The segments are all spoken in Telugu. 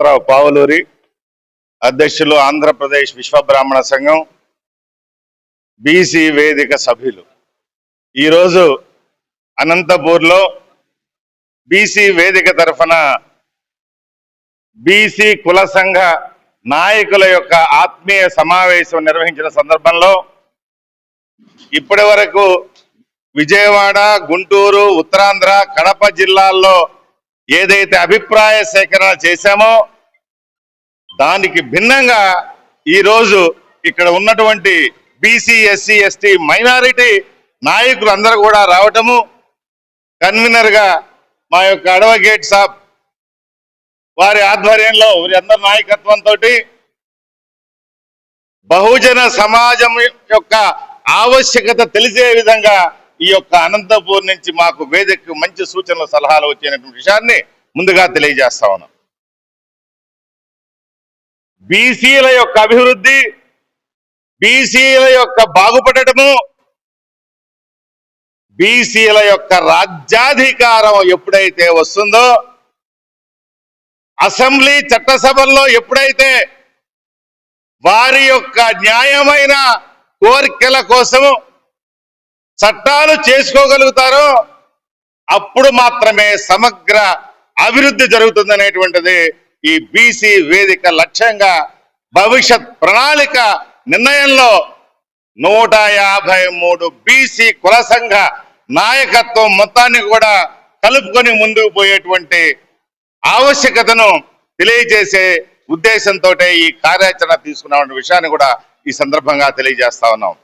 హనుమంతరావు పావులూరి అధ్యక్షులు ఆంధ్రప్రదేశ్ విశ్వబ్రాహ్మణ సంఘం బీసీ వేదిక సభ్యులు. ఈరోజు అనంతపూర్లో బీసీ వేదిక తరఫున బీసీ కుల సంఘ నాయకుల యొక్క ఆత్మీయ సమావేశం నిర్వహించిన సందర్భంలో ఇప్పటి వరకు విజయవాడ గుంటూరు ఉత్తరాంధ్ర కడప జిల్లాల్లో ఏదైతే అభిప్రాయ సేకరణ చేశామో దానికి భిన్నంగా ఈరోజు ఇక్కడ ఉన్నటువంటి బీసీ ఎస్సీ ఎస్టీ మైనారిటీ నాయకులు అందరూ కూడా రావటము కన్వీనర్గా మా యొక్క అడ్వకేట్ సాబ్ వారి ఆధ్వర్యంలో వారి అందరి నాయకత్వంతో బహుజన సమాజం యొక్క ఆవశ్యకత తెలిసే విధంగా ఈ యొక్క అనంతపూర్ నుంచి మాకు వేదికకు మంచి సూచనలు సలహాలు వచ్చినటువంటి విషయాన్ని ముందుగా తెలియజేస్తా ఉన్నాం. బీసీల యొక్క అభివృద్ధి బీసీల యొక్క బాగుపడటము బీసీల యొక్క రాజ్యాధికారం ఎప్పుడైతే వస్తుందో అసెంబ్లీ చట్టసభల్లో ఎప్పుడైతే వారి యొక్క న్యాయమైన కోరికల కోసము చట్టాలు చేసుకోగలుగుతారో అప్పుడు మాత్రమే సమగ్ర అభివృద్ధి జరుగుతుందనేటువంటిది ఈ బీసీ వేదిక లక్ష్యంగా భవిష్యత్ ప్రణాళిక నిర్ణయంలో నూట యాభై మూడు బీసీ కుల సంఘ నాయకత్వం మొత్తాన్ని కూడా కలుపుకొని ముందుకు పోయేటువంటి ఆవశ్యకతను తెలియజేసే ఉద్దేశంతో ఈ కార్యాచరణ తీసుకున్న విషయాన్ని కూడా ఈ సందర్భంగా తెలియజేస్తా ఉన్నాం.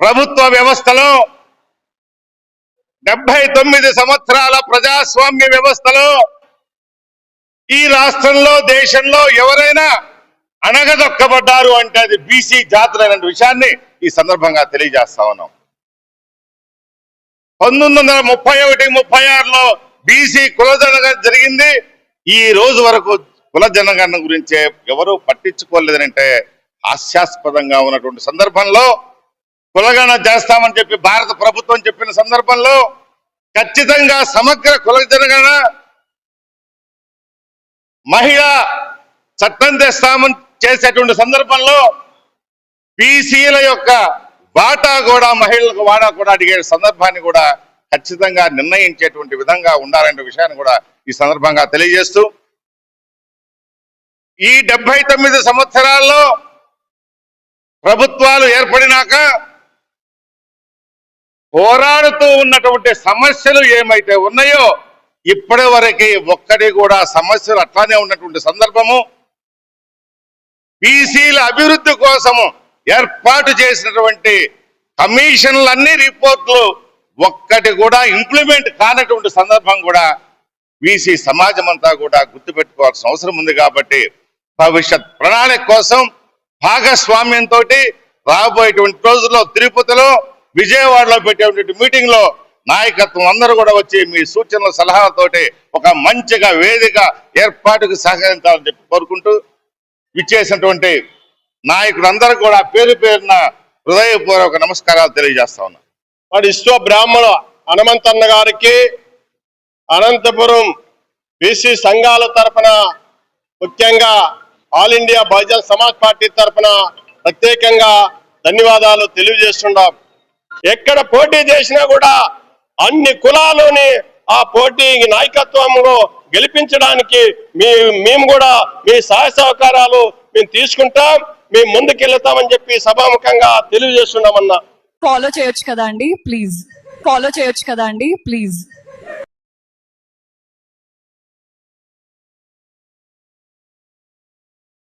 ప్రభుత్వ వ్యవస్థలో డెబ్బై తొమ్మిది సంవత్సరాల ప్రజాస్వామ్య వ్యవస్థలో ఈ రాష్ట్రంలో దేశంలో ఎవరైనా అణగదొక్కబడ్డారు అంటే అది బీసీ జాతులైన విషయాన్ని ఈ సందర్భంగా తెలియజేస్తా ఉన్నాం. పంతొమ్మిది వందల ముప్పై ఒకటి ముప్పై ఆరులో బీసీ కులజనగణ జరిగింది. ఈ రోజు వరకు కుల జనగణన గురించి ఎవరూ పట్టించుకోలేదంటే హాస్యాస్పదంగా ఉన్నటువంటి సందర్భంలో కులగణన చేస్తామని చెప్పి భారత ప్రభుత్వం చెప్పిన సందర్భంలో ఖచ్చితంగా సమగ్ర కుల జనగణ మహిళ చట్టం తెస్తామని చేసేటువంటి సందర్భంలో బీసీల యొక్క వాటా కూడా మహిళలకు వాటా కూడా అడిగే సందర్భాన్ని కూడా ఖచ్చితంగా నిర్ణయించేటువంటి విధంగా ఉండాలనే విషయాన్ని కూడా ఈ సందర్భంగా తెలియజేస్తూ ఈ డెబ్బై తొమ్మిది సంవత్సరాల్లో ప్రభుత్వాలు ఏర్పడినాక పోరాడుతూ ఉన్నటువంటి సమస్యలు ఏమైతే ఉన్నాయో ఇప్పటి వరకు ఒక్కటి కూడా సమస్యలు అట్లానే ఉన్నటువంటి సందర్భము. బీసీల అభివృద్ధి కోసము ఏర్పాటు చేసినటువంటి కమిషన్లన్నీ రిపోర్ట్లు ఒక్కటి కూడా ఇంప్లిమెంట్ కానటువంటి సందర్భం కూడా బీసీ సమాజం అంతా కూడా గుర్తుపెట్టుకోవాల్సిన అవసరం ఉంది కాబట్టి భవిష్యత్ ప్రణాళిక కోసం భాగస్వామ్యంతో రాబోయేటువంటి రోజుల్లో తిరుపతిలో విజయవాడలో పెట్టేటువంటి మీటింగ్లో నాయకత్వం అందరూ కూడా వచ్చి మీ సూచనల సలహాలతోటి ఒక మంచిగా వేదిక ఏర్పాటుకు సహకరించాలని చెప్పి కోరుకుంటూ విచ్చేసినటువంటి నాయకులందరూ కూడా పేరు పేరున హృదయపూర్వక నమస్కారాలు తెలియజేస్తా ఉన్నా. మరి విశ్వ బ్రాహ్మణ హనుమంతన్న గారికి అనంతపురం బీసీ సంఘాల తరఫున ముఖ్యంగా all India Bahujan Samaj party తరఫున ప్రత్యేకంగా ధన్యవాదాలు తెలియజేస్తున్నాం ఎక్కడ పోటీ చేసినా కూడా అన్ని కులాలని ఆ పోటీ నాయకత్వంలో గెలిపించడానికి మీ మేము కూడా మీ సహాయ సహకారాలు మేము తీసుకుంటాం. మేము ముందుకెళ్తామని చెప్పి సభాముఖంగా తెలియజేస్తున్నామన్నా. ఫాలో చేయొచ్చు కదా అండి? ప్లీజ్ ఫాలో చేయొచ్చు కదా అండి? ప్లీజ్